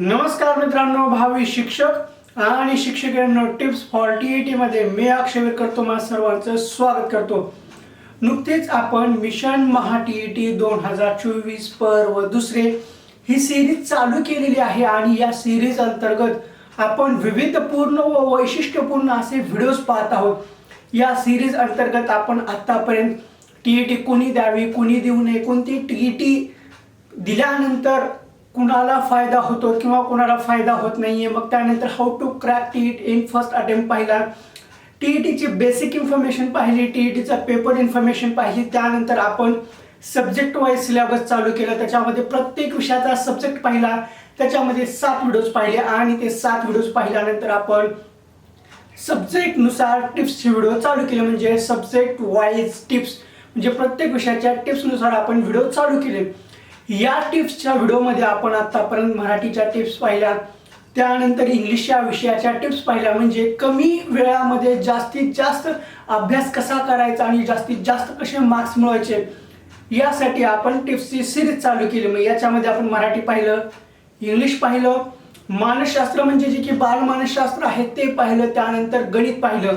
नमस्कार मित्रांनो भावी शिक्षक आणि शिक्षकांनो टिप्स फॉर्टी टी ई टीमध्ये मी अक्षय करतो माझ्या सर्वांचं स्वागत करतो. नुकतेच आपण mission Maha T E T दोन हजार चोवीस पर व दुसरे ही सिरीज चालू केलेली आहे आणि या सिरीज अंतर्गत आपण विविधपूर्ण व वैशिष्ट्यपूर्ण असे व्हिडिओज पाहत आहोत. या सिरीज अंतर्गत आपण आतापर्यंत टी ई टी कुणी द्यावी कुणी देऊ नये कोणती टी ई टी दिल्यानंतर कुणाला फायदा होतो किंवा कुणाला फायदा होत नाही आहे मग त्यानंतर how to crack T E in first attempt पाहिला. टी ई टीची बेसिक इन्फॉर्मेशन पाहिली टी ई टीचा पेपर इन्फॉर्मेशन पाहिली त्यानंतर आपण सब्जेक्ट वाईज सिलेबस चालू केलं. त्याच्यामध्ये प्रत्येक विषयाचा सब्जेक्ट पाहिला त्याच्यामध्ये सात व्हिडिओज पाहिले आणि ते सात व्हिडिओज पाहिल्यानंतर आपण सब्जेक्टनुसार टिप्सचे व्हिडिओ चालू केले. म्हणजे सब्जेक्ट वाईज टिप्स म्हणजे प्रत्येक विषयाच्या टिप्सनुसार आपण व्हिडिओ चालू केले. या टिप्सच्या व्हिडिओमध्ये आपण आतापर्यंत मराठीच्या टिप्स पाहिल्या. त्यानंतर इंग्लिश या विषयाच्या टिप्स पाहिल्या. म्हणजे कमी वेळामध्ये जास्तीत जास्त अभ्यास कसा करायचा आणि जास्तीत जास्त कसे मार्क्स मिळवायचे यासाठी आपण टिप्सची सिरीज चालू केली. मग याच्यामध्ये आपण मराठी पाहिलं इंग्लिश पाहिलं मानसशास्त्र म्हणजे जे की बालमानसशास्त्र आहे ते पाहिलं त्यानंतर गणित पाहिलं.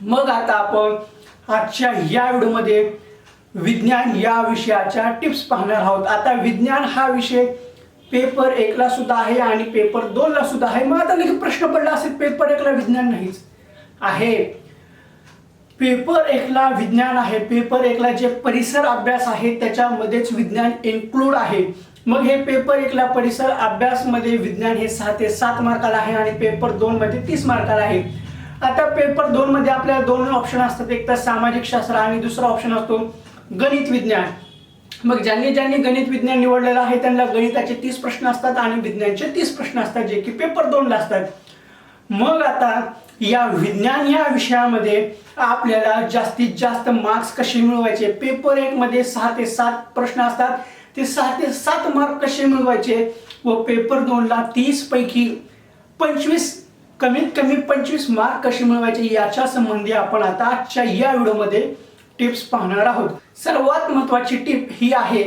मग आता आपण आजच्या या व्हिडिओमध्ये विज्ञान या विषयाच्या टिप्स पाहणार आहोत. आता विज्ञान हा विषय पेपर एकला सुद्धा आहे आणि पेपर दोनला सुद्धा आहे. मग आता लगेच प्रश्न पडला असेल पेपर एकला विज्ञान नाहीच आहे. पेपर एकला विज्ञान आहे. पेपर एकला जे परिसर अभ्यास आहे त्याच्यामध्येच विज्ञान इन्क्लूड आहे. मग हे पेपर एकला परिसर अभ्यास मध्ये विज्ञान हे सहा ते सात मार्काला आहे आणि पेपर दोन मध्ये तीस मार्काला आहे. आता पेपर दोन मध्ये आपल्याला दोन ऑप्शन असतात. एक तर सामाजिक शास्त्र आणि दुसरा ऑप्शन असतो. गणित विज्ञान. मग ज्यांनी ज्यांनी गणित विज्ञान निवडलेलं आहे त्यांना गणिताचे तीस प्रश्न असतात आणि विज्ञानचे तीस प्रश्न असतात जे की पेपर दोनला असतात. मग आता या विज्ञान या विषयामध्ये आपल्याला जास्तीत जास्त मार्क्स कसे मिळवायचे? पेपर एक मध्ये सहा ते सात प्रश्न असतात. ते सहा ते सात मार्क कसे मिळवायचे? व पेपर दोनला तीस पैकी पंचवीस कमीत कमी पंचवीस मार्क कसे मिळवायचे? याच्या संबंधी आपण आता आजच्या या व्हिडिओमध्ये टिप्स पाहणार आहोत. सर्वात महत्वाची टिप ही आहे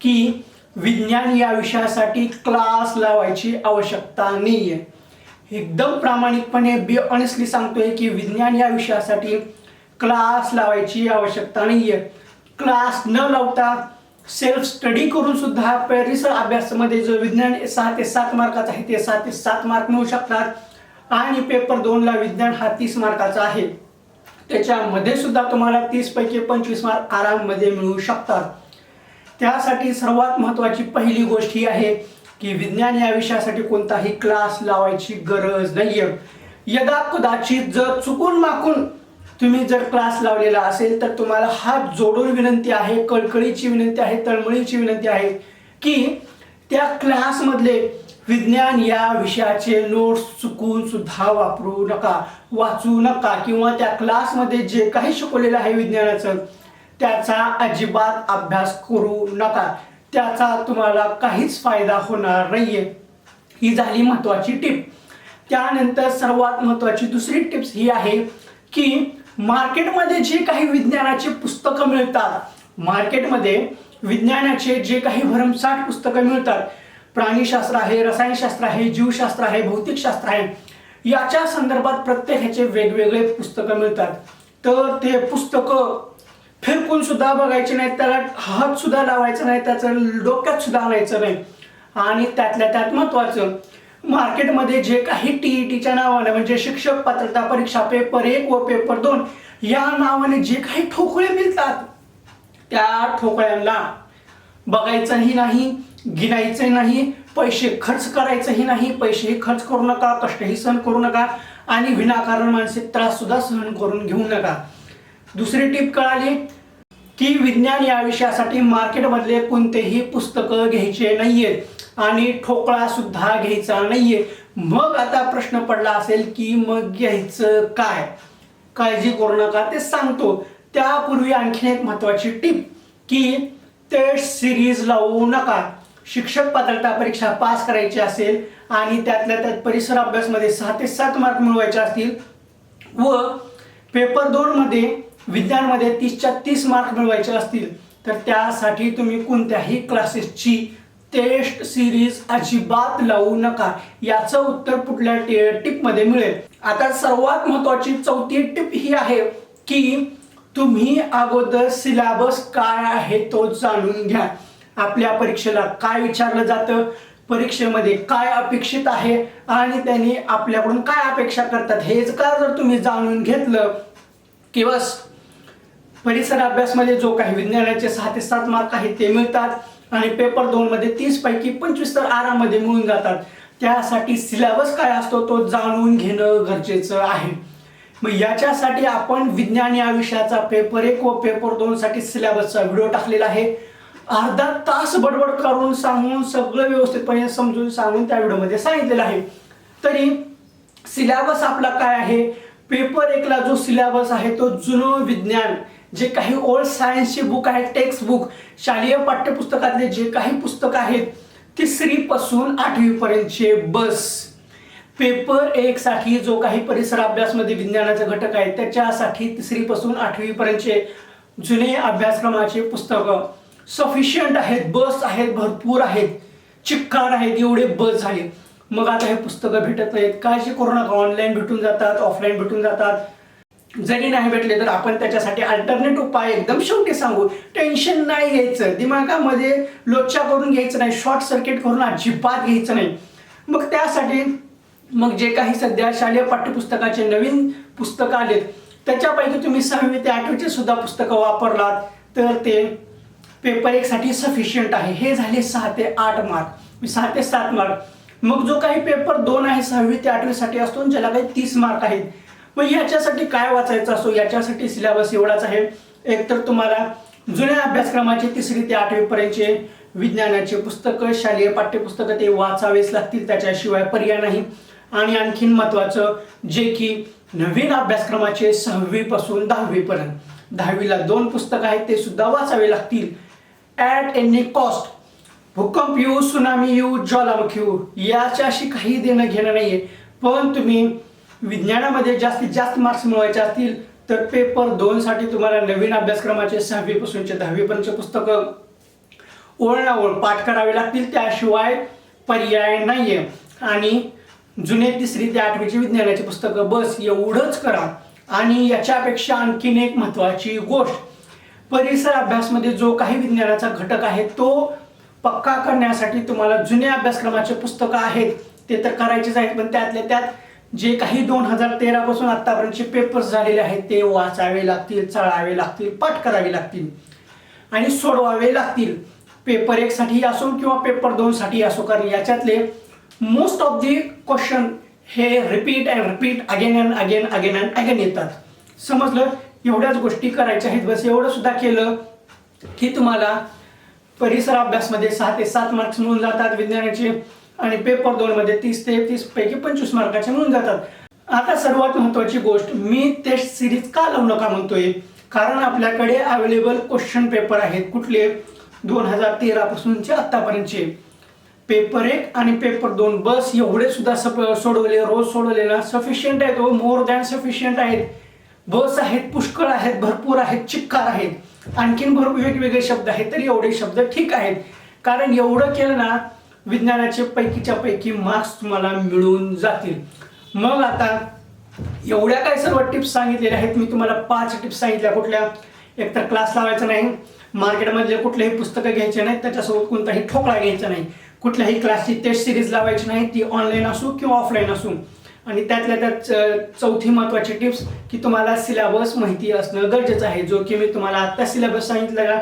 की विज्ञान या विषयासाठी क्लास लावायची आवश्यकता नाही आहे एकदम प्रामाणिकपणे बी ऑनेस्टली सांगतोय की विज्ञान या विषयासाठी क्लास लावायची आवश्यकता नाही आहे क्लास न लावता सेल्फ स्टडी करून सुद्धा परिसर अभ्यासामध्ये जो विज्ञान सहा ते सात मार्काचा आहे ते सहा ते सात मार्क मिळू शकतात. आणि पेपर दोनला विज्ञान हा तीस मार्काचा आहे. त्याच्यामध्ये सुद्धा तुम्हाला तीस पैकी पंचवीस मार्क आराममध्ये मिळू शकतात. त्यासाठी सर्वात महत्वाची पहिली गोष्ट ही आहे की विज्ञान या विषयासाठी कोणताही क्लास लावायची गरज नाहीये. यदा कदाचित जर चुकून माकून तुम्ही जर क्लास लावलेला असेल तर तुम्हाला हात जोडून विनंती आहे कळकळीची विनंती आहे तळमळीची विनंती आहे की त्या क्लासमधले विज्ञान या विषयाचे नोट्स चुकून सुद्धा वापरू नका वाचू नका. किंवा त्या क्लासमध्ये जे काही शिकवलेलं आहे विज्ञानाचं त्याचा अजिबात अभ्यास करू नका. त्याचा तुम्हाला काहीच फायदा होणार नाहीये. ही झाली महत्वाची टिप त्यानंतर सर्वात महत्वाची दुसरी टिप्स ही आहे की मार्केटमध्ये जे काही विज्ञानाची पुस्तकं मिळतात मार्केटमध्ये विज्ञानाचे जे काही भरमसाठ पुस्तकं मिळतात प्राणीशास्त्र आहे रसायनशास्त्र आहे जीवशास्त्र आहे भौतिकशास्त्र आहे. याच्या संदर्भात प्रत्येक ह्याचे वेगवेगळे पुस्तकं मिळतात. तर ते पुस्तकं फिरकून सुद्धा बघायचे नाही त्याला हात सुद्धा लावायचा नाही त्याचं डोक्यात सुद्धा आणायचं नाही. आणि त्यातल्या त्यात महत्वाचं मार्केटमध्ये जे काही टी ई टीच्या नावाने म्हणजे शिक्षक पात्रता परीक्षा पेपर एक व पेपर दोन या नावाने जे काही ठोकळे मिळतात त्या ठोकळ्यांना बघायचंही नाही गिनायचंही नाही पैसे खर्च करायचंही नाही पैसेही खर्च करू नका कष्टही सहन करू नका आणि विनाकारण मानसिक त्रास सुद्धा सहन करून घेऊ नका. दुसरी टीप कळाली की विज्ञान या विषयासाठी मार्केटमधले कोणतेही पुस्तकं घ्यायचे नाहीयेत आणि ठोकळा सुद्धा घ्यायचा नाहीये. मग आता प्रश्न पडला असेल की मग घ्यायचं काय? काळजी करू नका ते सांगतो. त्यापूर्वी आणखीन एक महत्वाची टीप की ते सिरीज लावू नका. शिक्षक पात्रता परीक्षा पास करायची असेल आणि त्यातल्या त्यात परिसर अभ्यासमध्ये सहा ते सात मार्क मिळवायचे असतील व पेपर दोन मध्ये विज्ञानमध्ये तीसच्या तीस मार्क मिळवायचे असतील तर त्यासाठी तुम्ही कोणत्याही क्लासेसची टेस्ट सिरीज अजिबात लावू नका. याचं उत्तर कुठल्या टे- टिपमध्ये मिळेल. आता सर्वात महत्वाची चौथी टिप ही आहे की तुम्ही अगोदर सिलेबस काय आहे तो जाणून घ्या. आपल्या परीक्षेला काय विचारलं जातं परीक्षेमध्ये काय अपेक्षित आहे आणि त्यांनी आपल्याकडून काय अपेक्षा करतात हेच का जर तुम्ही जाणून घेतलं? की बस परिसर अभ्यासमध्ये जो काही विज्ञानाचे सहा ते सात मार्क आहेत ते मिळतात आणि पेपर दोन मध्ये तीस पैकी पंचवीस तर आरामध्ये मिळून जातात. त्यासाठी सिलेबस काय असतो तो जाणून घेणं गरजेचं आहे. मग याच्यासाठी आपण विज्ञान या विषयाचा पेपर एक व पेपर दोन साठी सिलेबसचा व्हिडिओ टाकलेला आहे. अर्धा तास बडबड करून सांगून सगळं व्यवस्थितपणे समजून सांगून त्या व्हिडिओमध्ये सांगितलेलं आहे. तरी सिलेबस आपला काय आहे? पेपर एकला जो सिलेबस आहे तो जुनं विज्ञान. जे काही ओल्ड सायन्सचे बुक आहेत टेक्स्ट बुक शालेय पाठ्यपुस्तकातले जे काही पुस्तकं आहेत तिसरीपासून आठवीपर्यंतचे बस. पेपर एक साठी जो काही परिसर अभ्यासमध्ये विज्ञानाचे घटक आहेत त्याच्यासाठी तिसरीपासून आठवीपर्यंतचे जुने अभ्यासक्रमाचे पुस्तकं. सफिशियंट आहेत बस आहेत भरपूर आहेत. चिक्कार आहेत एवढे बस झाले. मग आता हे पुस्तकं भेटत नाहीत. काळजी करू नका ऑनलाईन भेटून जातात ऑफलाईन भेटून जातात? जरी नाही भेटले तर आपण त्याच्यासाठी अल्टरनेट उपाय एकदम शेवटी सांगू. टेन्शन नाही घ्यायचं. दिमागामध्ये लोचा करून घ्यायचं नाही. शॉर्ट सर्किट करून अजिबात घ्यायचं नाही. मग त्यासाठी मग जे काही सध्या शालेय पाठ्यपुस्तकाचे नवीन पुस्तकं आलेत त्याच्यापैकी तुम्ही सहावी ते आठवीचे सुद्धा पुस्तकं वापरलात तर ते पेपर एकसाठी सफिशियंट आहे. हे झाले सहा ते आठ मार्क सहा ते सात मार्क मग जो काही पेपर दोन आहे सहावी ते आठवीसाठी असतो ज्याला काही तीस मार्क आहेत. मग याच्यासाठी काय वाचायचं असतो याच्यासाठी सिलेबस एवढाच आहे. एकतर तुम्हाला जुन्या अभ्यासक्रमाचे तिसरी ते आठवी पर्यंतचे विज्ञानाचे पुस्तकं शालेय पाठ्यपुस्तकं ते वाचावेच लागतील. त्याच्याशिवाय पर्याय नाही. आणि आणखीन महत्वाचं जे की नवीन अभ्यासक्रमाचे सहावी पासून दहावीला दोन पुस्तकं आहेत ते सुद्धा वाचावे लागतील. ॲट एनी कॉस्ट भूकंप येऊ सुनामी येऊ ज्वालामुखी येऊ याच्याशी काही देणं घेणं आहे पण तुम्ही विज्ञानामध्ये जास्तीत जास्त मार्क्स मिळवायचे असतील तर पेपर दोनसाठी तुम्हाला नवीन अभ्यासक्रमाचे सहावीपासूनचे दहावीपर्यंतचे दहावी पुस्तकं ओळणाओळ पाठ करावे लागतील. त्याशिवाय पर्याय नाही आहे आणि जुने तिसरी ते आठवीची विज्ञानाची पुस्तकं बस एवढंच करा. आणि याच्यापेक्षा आणखीन एक महत्त्वाची गोष्ट परिसर अभ्यासमध्ये जो काही विज्ञानाचा घटक आहे तो पक्का करण्यासाठी तुम्हाला जुन्या अभ्यासक्रमाचे पुस्तकं आहेत ते तर करायचेच आहेत पण त्यातल्या त्यात जे काही दोन हजार तेरा पासून आतापर्यंतचे पेपर्स झालेले आहेत ते वाचावे लागतील चाळावे लागतील पाठ करावे लागतील आणि सोडवावे लागतील. पेपर एक साठी असो किंवा पेपर दोन साठी असो कारण याच्यातले मोस्ट ऑफ दी क्वेश्चन हे repeat and repeat again and again again and again येतात. समजलं? एवढ्याच गोष्टी करायच्या आहेत. बस एवढं सुद्धा केलं की तुम्हाला परिसर अभ्यासमध्ये सहा ते सात मार्क्स मिळून जातात विज्ञानाचे आणि पेपर दोन मध्ये तीस ते तीस पैकी पंचवीस मार्काचे मिळून जातात. आता सर्वात महत्वाची गोष्ट मी टेस्ट सिरीज का लावू नका म्हणतोय? कारण आपल्याकडे अवेलेबल क्वेश्चन पेपर आहेत कुठले? दोन हजार तेरा पासूनचे आतापर्यंतचे. पेपर एक आणि पेपर दोन. बस एवढे सुद्धा सप सोडवले रोज सोडवले ना सफिशियंट आहेत मोर दॅन सफिशियंट आहेत. बस आहेत पुष्कळ आहेत भरपूर आहेत चिक्कार आहेत. आणखीन भरपूर वेगवेगळे शब्द आहेत तर एवढे शब्द ठीक आहेत. कारण एवढं केलं ना विज्ञानाचे पैकीच्या पैकी मार्क्स तुम्हाला मिळून जातील. मग आता एवढ्या काय सर्व टिप्स सांगितलेल्या आहेत मी तुम्हाला पाच टिप्स सांगितल्या. कुठल्या? एकतर क्लास लावायचा नाही. मार्केटमधले कुठलेही पुस्तकं घ्यायचे नाहीत त्याच्यासोबत कोणताही ठोकळा घ्यायचा नाही. कुठल्याही क्लासची टेस्ट सिरीज लावायची नाही ती ऑनलाईन असू किंवा ऑफलाईन असू. आणि त्यातल्या त्यात चौथी महत्त्वाची टिप्स की तुम्हाला सिलेबस माहिती असणं गरजेचं आहे जो की मी तुम्हाला आत्ता सिलेबस सांगितलं का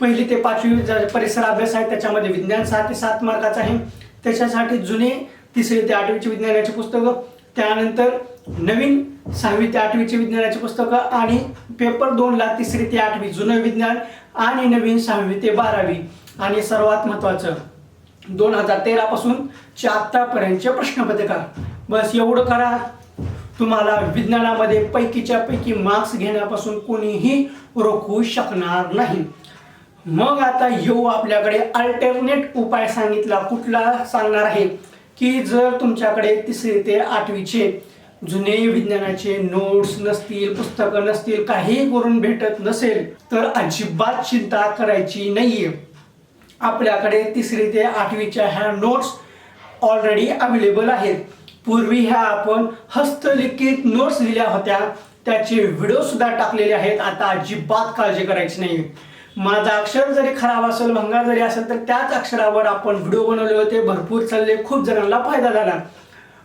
पहिली ते पाचवी परिसर अभ्यास आहे त्याच्यामध्ये विज्ञान सहा ते सात मार्काचं आहे. त्याच्यासाठी जुने तिसरी ते आठवीची विज्ञानाची पुस्तकं त्यानंतर नवीन सहावी ते आठवीची विज्ञानाची पुस्तकं आणि पेपर दोनला तिसरी ते आठवी जुनं विज्ञान आणि नवीन सहावी ते बारावी. आणि सर्वात महत्त्वाचं दोन हजार तेरापासून चे आत्तापर्यंतचे प्रश्नपत्रिका. बस एवढं करा. तुम्हाला विज्ञानामध्ये पैकीच्या पैकी मार्क्स घेण्यापासून कोणीही रोखू शकणार नाही. मग आता येऊ आपल्याकडे अल्टरनेट उपाय सांगितला. कुठला सांगणार आहे? की जर तुमच्याकडे तिसरी ते आठवीचे जुने विज्ञानाचे नोट्स नसतील पुस्तकं नसतील काही करून भेटत नसेल तर अजिबात चिंता करायची नाहीये. आपल्याकडे तिसरी ते आठवीच्या ह्या नोट्स ऑलरेडी अवेलेबल आहेत. पूर्वी ह्या आपण हस्तलिखित नोट्स दिल्या होत्या. त्याचे व्हिडिओ सुद्धा टाकलेले आहेत. आता अजिबात काळजी करायची नाही. माझा अक्षर जरी खराब असेल भंगा जरी असेल तर त्याच अक्षरावर आपण व्हिडिओ बनवले होते. भरपूर चालले. खूप जणांना फायदा झाला.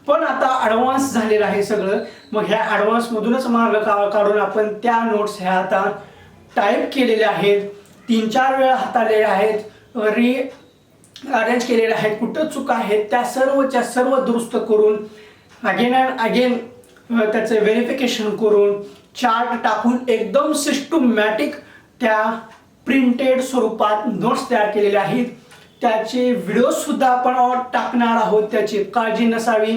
पण आता ॲडव्हान्स झालेलं आहे सगळं. मग ह्या ॲडव्हान्समधूनच मार्ग का काढून आपण त्या नोट्स ह्या आता टाईप केलेल्या आहेत. तीन चार वेळा हाताळलेल्या आहेत. री अरेंज केलेल्या आहेत कुठं चुका आहेत त्या सर्वच्या सर्व दुरुस्त करून अगेन अँड अगेन त्याचं व्हेरिफिकेशन करून चार्ट टाकून एकदम सिस्टमॅटिक त्या प्रिंटेड स्वरूपात नोट्स तयार केलेले आहेत. त्याचे व्हिडिओसुद्धा आपण टाकणार आहोत त्याची काळजी नसावी.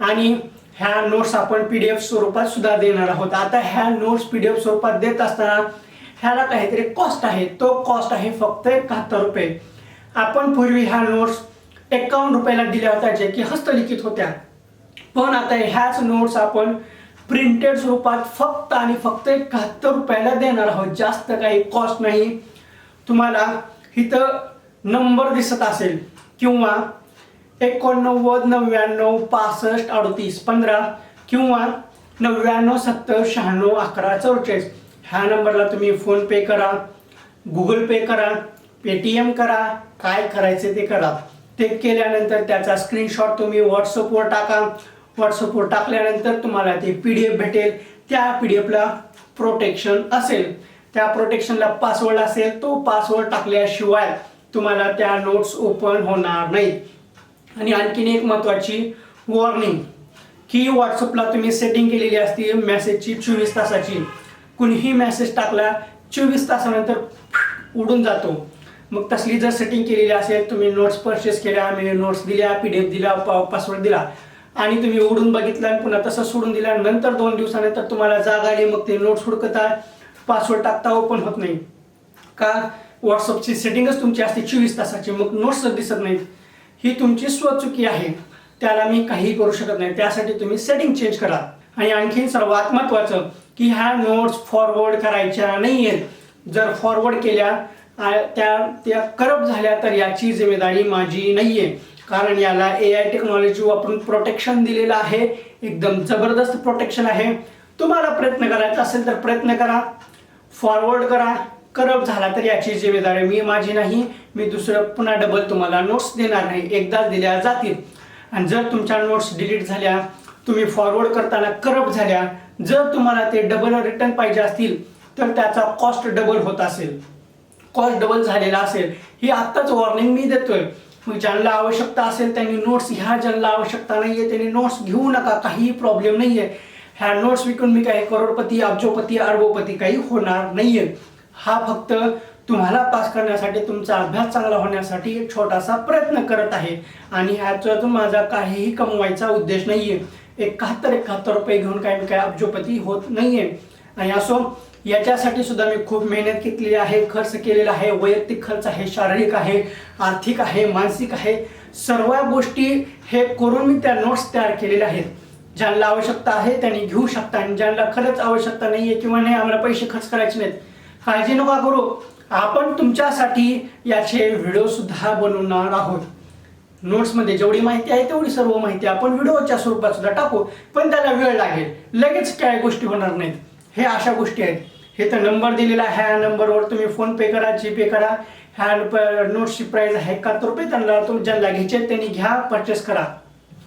आणि ह्या नोट्स आपण पी डी एफ स्वरूपात सुद्धा देणार आहोत. आता ह्या नोट्स पी डी एफ स्वरूपात देत असताना ह्याला काहीतरी कॉस्ट आहे. तो कॉस्ट आहे फक्त एकाहत्तर रुपये. आपण पूर्वी ह्या नोट्स एकावन्न रुपयाला दिल्या होत्या जे की हस्तलिखित होत्या. पण आता ह्याच नोट्स आपण प्रिंटेड स्वरूपात फक्त आणि फक्त एकाहत्तर रुपयाला देणार आहोत. जास्त काही कॉस्ट नाही. तुम्हाला इथं नंबर दिसत असेल किंवा एकोणनव्वद नव्याण्णव पासष्ट अडतीस पंधरा किंवा नव्याण्णव सत्तर शहाण्णव अकरा चौचाळीस. ह्या नंबरला तुम्ही फोन पे करा गुगल पे करा. पेटीएम करा काय करायचे ते करा. ते केल्यानंतर त्याचा स्क्रीनशॉट तुम्ही व्हॉट्सअपवर टाका. व्हॉट्सअपवर टाकल्यानंतर तुम्हाला ते पी डी एफ भेटेल. त्या पी डी एफला प्रोटेक्शन असेल. त्या प्रोटेक्शनला पासवर्ड असेल तो पासवर्ड टाकल्याशिवाय तुम्हाला त्या नोट्स ओपन होणार नाही. आणि आणखीन एक महत्त्वाची वॉर्निंग की व्हॉट्सअपला तुम्ही सेटिंग केलेली असते मेसेजची चोवीस तासाची. कुणीही मेसेज टाकला चोवीस तासानंतर उडून जातो. मग तसली जर सेटिंग केलेली असेल तुम्ही नोट्स परचेस केल्या मी नोट्स दिल्या पी डी एफ दिला पासवर्ड दिला आणि तुम्ही उडून बघितला आणि पुन्हा तसं सोडून दिला नंतर दोन दिवसानंतर तुम्हाला जाग आली मग ते नोट्स हुडकता पासवर्ड टाकता ओपन होत नाही. का? व्हॉट्सअपची सेटिंगच तुमची असते चोवीस तासाची मग नोट्स दिसत नाहीत ही तुमची स्वचुकी आहे. त्याला मी काही करू शकत नाही. त्यासाठी तुम्ही सेटिंग चेंज करा. आणि आणखीन सर्वात महत्त्वाचं की ह्या नोट्स फॉरवर्ड करायच्या नाही आहेत जर फॉरवर्ड केल्या त्या त्या करप्ट झाल्या तर याची जिम्मेदारी माझी नाही आहे कारण याला ए आय टेक्नॉलॉजी वापरून प्रोटेक्शन दिलेलं आहे. एकदम जबरदस्त प्रोटेक्शन आहे. तुम्हाला प्रयत्न करायचा असेल तर प्रयत्न करा. फॉरवर्ड करा. करप झाला तर याची जिम्मेदारी मी माझी नाही. मी दुसरं पुन्हा डबल तुम्हाला नोट्स देणार नाही. एकदाच दिल्या जातील. आणि जर तुमच्या नोट्स डिलीट झाल्या तुम्ही फॉरवर्ड करताना करप झाल्या जर तुम्हाला ते डबल रिटर्न पाहिजे असतील तर त्याचा कॉस्ट डबल होत असेल. कॉस्ट डबल झालेला असेल. ही आत्ताच वॉर्निंग मी देतोय. मग ज्यांना आवश्यकता असेल त्यांनी नोट्स ह्या ज्यांना आवश्यकता नाही आहे त्यांनी नोट्स घेऊ नका. काहीही प्रॉब्लेम नाही आहे ह्या नोट्स विकून मी काही करोडपती अब्जोपती अरबोपती काही होणार नाही आहे हा फक्त तुम्हाला पास करण्यासाठी तुमचा अभ्यास चांगला होण्यासाठी एक छोटासा प्रयत्न करत आहे. आणि ह्याच्यातून माझा काहीही कमवायचा उद्देश नाही आहे एकाहत्तर एकाहत्तर रुपये घेऊन काही मी काय अब्जोपती होत नाही आहे आणि असो याच्यासाठी सुद्धा मी खूप मेहनत घेतलेली आहे खर्च केलेला आहे वैयक्तिक खर्च आहे शारीरिक आहे आर्थिक आहे मानसिक आहे. सर्व गोष्टी हे करून मी त्या नोट्स तयार केलेल्या आहेत. ज्यांना आवश्यकता आहे त्यांनी घेऊ शकता आणि ज्यांना खरंच आवश्यकता नाही आहे किंवा नाही आम्हाला पैसे खर्च करायचे नाहीत. काळजी नका करू. आपण तुमच्यासाठी याचे व्हिडिओ सुद्धा बनवणार आहोत. नोट्समध्ये जेवढी माहिती आहे तेवढी सर्व माहिती आपण व्हिडिओच्या स्वरूपात सुद्धा टाकू पण त्याला वेळ लागेल. लगेच काय गोष्टी होणार नाहीत. हे अशा गोष्टी आहेत. हे तर नंबर दिलेला आहे ह्या नंबरवर तुम्ही फोनपे करा जीपे करा. ह्या नोट्सची प्राईज आहे एकाहत्तर रुपये त्यांना तुम ज्यांना घ्यायचे त्यांनी घ्या परचेस करा.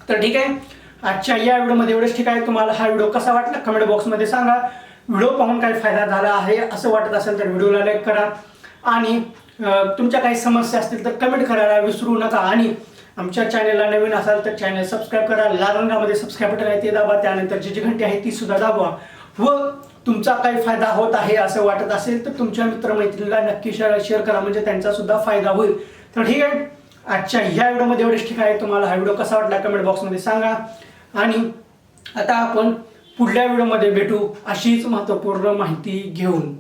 तर ठीक आहे? आजच्या या व्हिडिओमध्ये एवढंच ठीक आहे. तुम्हाला हा व्हिडिओ कसा वाटला कमेंट बॉक्समध्ये सांगा. व्हिडिओ पाहून काही फायदा झाला आहे असं वाटत असेल तर व्हिडिओला लाईक करा. आणि तुमच्या काही समस्या असतील तर कमेंट करायला विसरू नका. आणि आमच्या चॅनलला नवीन असाल तर चॅनल सबस्क्राईब करा. लाल रंगामध्ये सबस्क्राईब बटन आहे ते दाबा. त्यानंतर जी जी घंटी आहे ती सुद्धा दाबवा. व तुमचा काही फायदा होत आहे असं वाटत असेल तर तुमच्या मित्रमैत्रिणीला नक्की शेअर शेअर करा. म्हणजे त्यांचा सुद्धा फायदा होईल. तर ठीक आहे. आजच्या ह्या व्हिडिओमध्ये एवढेच ठीक आहे. तुम्हाला हा व्हिडिओ कसा वाटला कमेंट बॉक्समध्ये सांगा. आणि आता आपण पुढल्या व्हिडिओमध्ये भेटू अशीच महत्त्वपूर्ण माहिती घेऊन.